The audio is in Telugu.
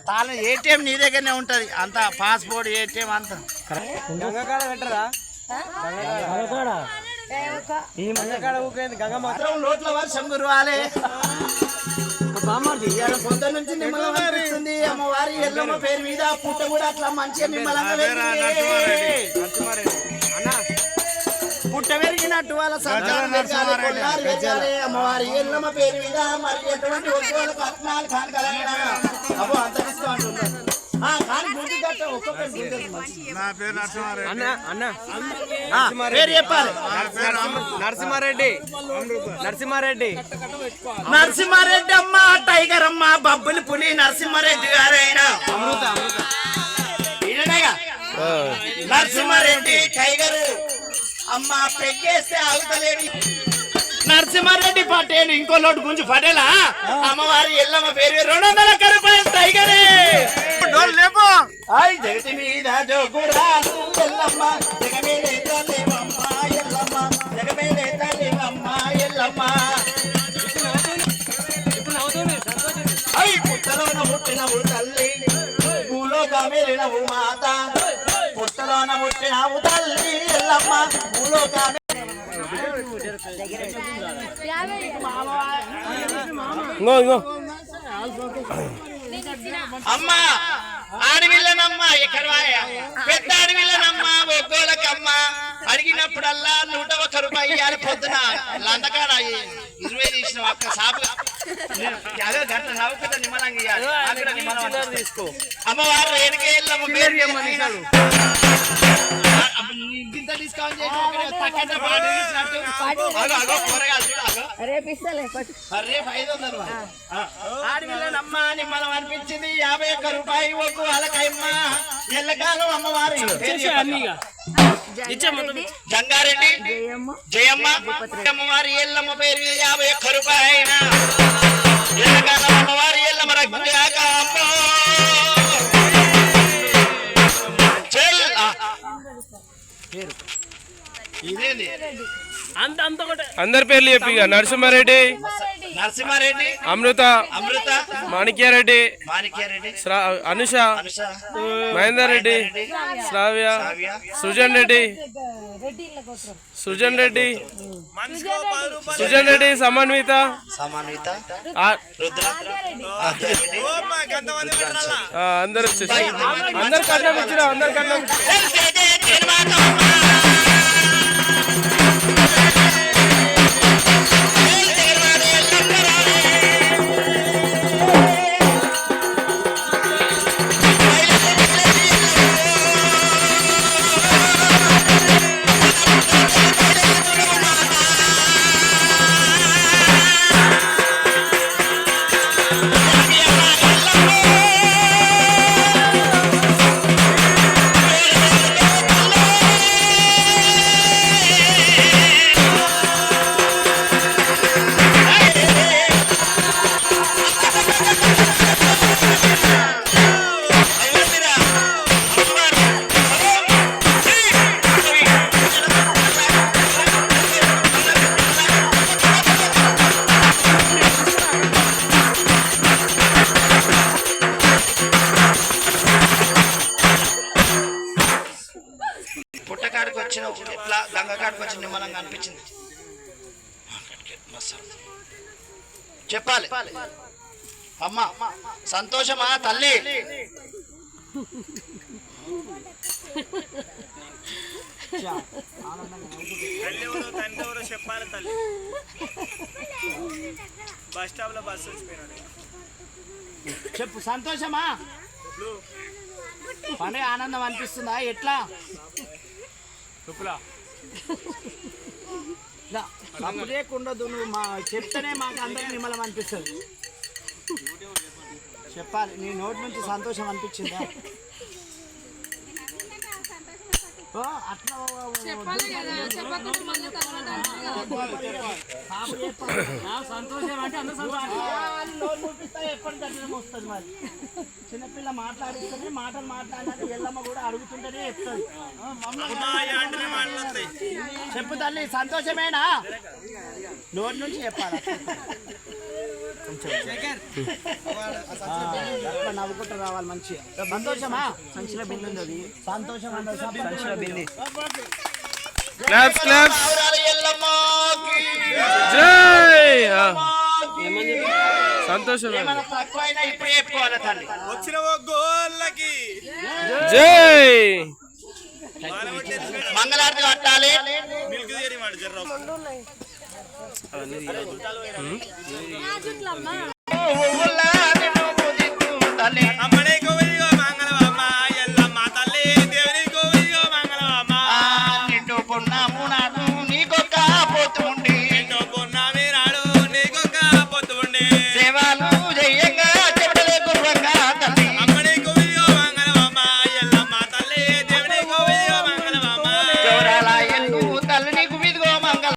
తాళం ఏటీఎం నీ దగ్గరనే ఉంటది. అంత పాస్పోర్ట్ ఏటీఎం అంత. పొద్దు నుంచి అమ్మవారి ఎల్లమ్మ పేరు మీద పుట్ట కూడా అట్లా మంచిగా నిమ్మలంగా. పుట్ట పెరిగినట్టు వాళ్ళ సంతానం. అమ్మవారి ఎల్లమ్మ పేరు మీద మరి ఎటువంటి కానీ నరసింహారెడ్డి. నరసింహారెడ్డి. నరసింహారెడ్డి. అమ్మ టైగర్ అమ్మ బబ్బులి పులి నరసింహారెడ్డి అమ్మ పెగ్గేస్తే ఆగుతలేడు నరసింహారెడ్డి పటేల్ ఇంకో లోటు గుంజు పటేలా అమ్మవారి ఎల్లమ్మ పేరు రెండు వందల రూపాయలు టైగరే లేపు. ఐ జగతి మీద జోగురా ఎల్లమ్మ. జగమేలే తల్లివమ్మ ఎల్లమ్మ. జగమేలే తల్లివమ్మ ఎల్లమ్మ. ఐ పుట్టలోన పుట్టినవు తల్లి. భూలోక వెళ్ళినవు మాత. పుట్టలోన పుట్టినవు తల్లి. అమ్మ ఆడవిల్లనమ్మ ఎక్కడ వాయా? పెద్ద ఆడవిల్లనమ్మ ఒగ్గోలకమ్మ అడిగినప్పుడల్లా నూట ఒక్క రూపాయి ఇయ్యాలి పొద్దున. లందకాడ ఇరవై తీసిన ఒక్క సాపు అదే గంట. నాకు కూడా నిమ్మలం తీసుకో. అమ్మవారు పేరు ఆడపిల్లనమ్మ అని మనం అనిపించింది యాభై ఒక్క రూపాయి ఒక్క వాళ్ళకమ్మ ఎల్లకాలం అమ్మవారి జంగారెడ్డి జయమ్మ. జయమ్మ అమ్మవారి ఎల్లమ్మ పేరు యాభై ఒక్క రూపాయి అందరి పేర్లు చెప్పి నరసింహారెడ్డి నరసింహారెడ్డి అమృత అమృత మాణిక్యారెడ్డి అనుష అనుష మహేందర్ రెడ్డి శ్రావ్య సృజన్ రెడ్డి సృజన్ రెడ్డి సృజన్ రెడ్డి సమన్విత సమాన్విత అందరు వచ్చేసి అందరు కట్నం ఇచ్చిరా అందరు కట్నం ఎట్లా గంగకాడికి వచ్చిన నిమ్మలంగా అనిపించింది. చెప్పాలి. అమ్మ సంతోషమా తల్లి? చెప్పాలి తల్లి. బస్ స్టాప్లో బస్సు చెప్పు సంతోషమా? పండుగ ఆనందం అనిపిస్తుందా? ఎట్లా? ఇలా, అప్పు లేకుండదు నువ్వు మా చెప్తేనే మాకు అందరికి నిమ్మలం అనిపిస్తుంది. చెప్పాలి నీ నోటి నుంచి సంతోషం అనిపించిందా? ఎప్పటి దర్శనం వస్తుంది మరి. చిన్నపిల్ల మాట్లాడిస్తుంది మాటలు మాట్లాడాలి ఎల్లమ్మ కూడా అడుగుతుంటేనే చెప్తుంది. చెప్పు తల్లి సంతోషమేనా? నోటి నుంచి చెప్పాలి. నవ్వుకుంటూ రావాలి మంచిగా సంతోషమా సంచిలో బిల్లు ఉంది అది సంతోషం అంటే సంచిలో బిల్లు క్లాప్స్ క్లాప్స్ జై సంతోషం వచ్చిన గోళ్ళకి జై మంగళారతి కట్టాలి మిల్క్ జర్ర పువ్వులా